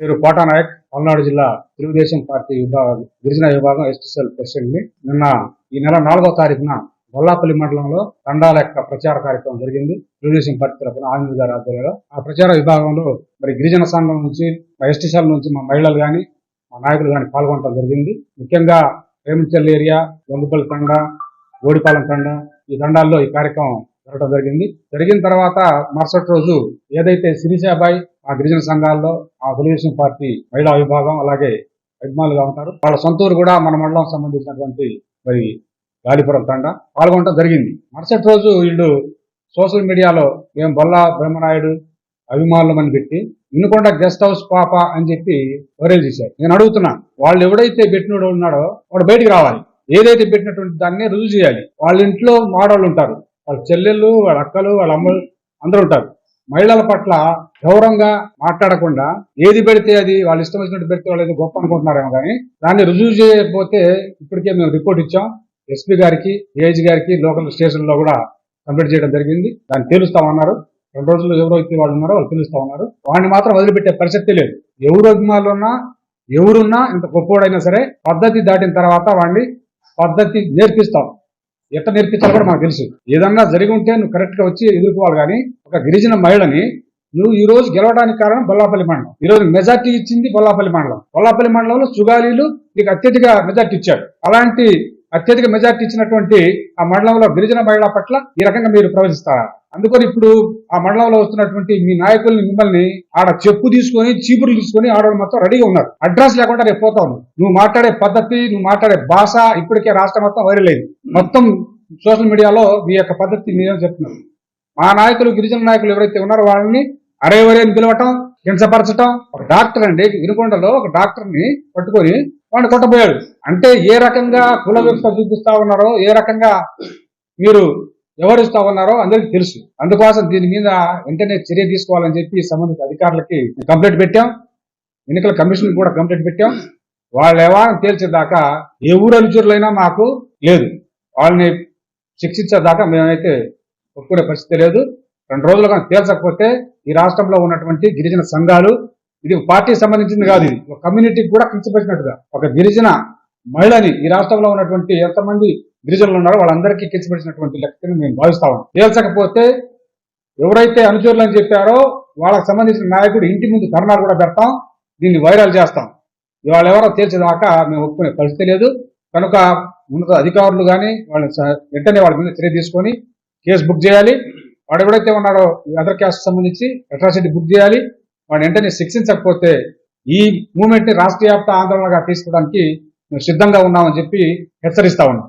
పేరు కోటా నాయక్ పల్నాడు జిల్లా తెలుగుదేశం పార్టీ విభాగం గిరిజన విభాగం ఎస్టీసీఎల్ ప్రెసిడెంట్ని. నిన్న ఈ నెల నాలుగో తారీఖున గొల్లాపల్లి మండలంలో తండాల యొక్క ప్రచార కార్యక్రమం జరిగింది. తెలుగుదేశం పార్టీ తరఫున ఆనంద్ గారి ఆధ్వర్యంలో. ఆ ప్రచార విభాగంలో మరి గిరిజన సంఘం నుంచి ఎస్టిసెల్ నుంచి మా మహిళలు గాని మా నాయకులు గాని పాల్గొనడం జరిగింది. ముఖ్యంగా రేమంచెల్ ఏరియా దొంగపల్లి తండ గోడిపాలెం తండ ఈ తండాల్లో ఈ కార్యక్రమం జరగడం జరిగింది. జరిగిన తర్వాత మరుసటి రోజు ఏదైతే సిరిసాబాయ్ ఆ గిరిజన సంఘాల్లో ఆ తెలుగుదేశం పార్టీ మహిళా విభాగం అలాగే అభిమానులుగా ఉంటారు. వాళ్ళ సొంత ఊరు కూడా మన మండలం సంబంధించినటువంటి మరి గాలిపురం తండ పాల్గొనడం జరిగింది. మరుసటి రోజు వీళ్ళు సోషల్ మీడియాలో మేము బొల్లా బ్రహ్మనాయుడు అభిమానులమని పెట్టి ఇన్నుకొండ గెస్ట్ హౌస్ పాప అని చెప్పి వైరల్ చేశారు. నేను అడుగుతున్నా వాళ్ళు ఎవడైతే పెట్టినోడు ఉన్నాడో వాడు బయటికి రావాలి. ఏదైతే పెట్టినటువంటి దాన్ని రుజువు చేయాలి. వాళ్ళ ఇంట్లో మాడోళ్ళు ఉంటారు. వాళ్ళ చెల్లెళ్ళు వాళ్ళ అక్కలు వాళ్ళ అమ్మలు అందరూ ఉంటారు. మహిళల పట్ల గౌరవంగా మాట్లాడకుండా ఏది పెడితే అది వాళ్ళు ఇష్టం వచ్చినట్టు పెడితే వాళ్ళు ఏదో గొప్ప అనుకుంటున్నారేమో కానీ దాన్ని రుజువు చేయకపోతే ఇప్పటికే మేము రిపోర్ట్ ఇచ్చాం. ఎస్పీ గారికి ఏజ్ గారికి లోకల్ స్టేషన్లో కూడా కంప్లీట్ చేయడం జరిగింది. దాన్ని తేలుస్తామన్నారు. రెండు రోజులు ఎవరైతే వాళ్ళు ఉన్నారో వాళ్ళు తెలుస్తా ఉన్నారు వాడిని మాత్రం వదిలిపెట్టే పరిస్థితి లేదు. ఎవరు అభిమానులు ఉన్నా ఎవరున్నా ఇంత గొప్పోడైనా సరే పద్ధతి దాటిన తర్వాత వాడిని పద్ధతి నేర్పిస్తాం. ఎట్లా నేర్పించాలో కూడా మాకు తెలుసు. ఏదన్నా జరిగి ఉంటే నువ్వు కరెక్ట్గా వచ్చి ఎదుర్కోవాలి కానీ ఒక గిరిజన మహిళని నువ్వు ఈ రోజు గెలవడానికి కారణం బొల్లాపల్లి మండలం. ఈ రోజు మెజార్టీ ఇచ్చింది బొల్లాపల్లి మండలం. బొల్లాపల్లి మండలంలో సుగాలీలు నీకు అత్యధిక మెజార్టీ ఇచ్చాడు. అలాంటి అత్యధిక మెజార్టీ ఇచ్చినటువంటి ఆ మండలంలో గిరిజన మహిళ పట్ల ఈ రకంగా మీరు ప్రవచిస్తారా అందుకని ఇప్పుడు ఆ మండలంలో వస్తున్నటువంటి మీ నాయకుల్ని మిమ్మల్ని ఆడ చెప్పు తీసుకొని చీపురు తీసుకొని ఆడవాళ్ళు మొత్తం రెడీగా ఉన్నారు. అడ్రస్ లేకుండా రేపు పోతా నువ్వు మాట్లాడే పద్ధతి నువ్వు మాట్లాడే భాష ఇప్పటికే రాష్ట్రం మొత్తం వైరల్ అయింది. మొత్తం సోషల్ మీడియాలో మీ యొక్క పద్ధతి మీరేం చెప్తున్నారు. మా నాయకులు గిరిజన నాయకులు ఎవరైతే ఉన్నారో వాళ్ళని అరే వరే అని పిలవటం హింసపరచటం ఒక డాక్టర్ అండి వినుకొండలో ఒక డాక్టర్ని పట్టుకొని వాడిని కొట్టబోయాడు. అంటే ఏ రకంగా కుల వ్యవస్థ చూపిస్తా ఉన్నారో ఏ రకంగా మీరు వ్యవహరిస్తా ఉన్నారో అందరికీ తెలుసు. అందుకోసం దీని మీద వెంటనే చర్య తీసుకోవాలని చెప్పి సంబంధిత అధికారులకి కంప్లైంట్ పెట్టాం. ఎన్నికల కమిషన్ కూడా కంప్లైంట్ పెట్టాం. వాళ్ళ వ్యవహారం తేల్చేదాకా ఏ ఊరు అనుచరులైనా మాకు లేదు. వాళ్ళని శిక్షించేదాకా మేమైతే ఒప్పుకునే పరిస్థితి లేదు. రెండు రోజులుగా తేల్చకపోతే ఈ రాష్ట్రంలో ఉన్నటువంటి గిరిజన సంఘాలు ఇది పార్టీకి సంబంధించింది కాదు ఇది. ఒక కమ్యూనిటీకి కూడా కించపరిచినట్టుగా. ఒక గిరిజన మహిళని ఈ రాష్ట్రంలో ఉన్నటువంటి ఎంతమంది గిరిజనులు ఉన్నారో వాళ్ళందరికీ కించపరిచినటువంటి లెక్కని మేము భావిస్తాం తేల్చకపోతే ఎవరైతే అనుచరులు అని చెప్పారో వాళ్ళకి సంబంధించిన నాయకుడు ఇంటి ముందు ధర్నాలు కూడా పెడతాం దీన్ని వైరల్ చేస్తాం. ఇవాళ ఎవరో తేల్చేదాకా మేము ఒప్పుకునే పరిస్థితి లేదు. కనుక ఉన్నత అధికారులు కానీ వాళ్ళని వెంటనే వాళ్ళ మీద చర్య తీసుకొని కేసు బుక్ చేయాలి. వాడు ఎవడైతే ఉన్నాడో ఈ అదర్ క్యాస్ట్ సంబంధించి అట్రాసిటీ బుక్ చేయాలి. వాడు వెంటనే శిక్షించకపోతే ఈ మూమెంట్ని రాష్ట్ర వ్యాప్త ఆందోళనగా తీసుకోవడానికి మేము సిద్ధంగా ఉన్నామని చెప్పి హెచ్చరిస్తా ఉన్నాం.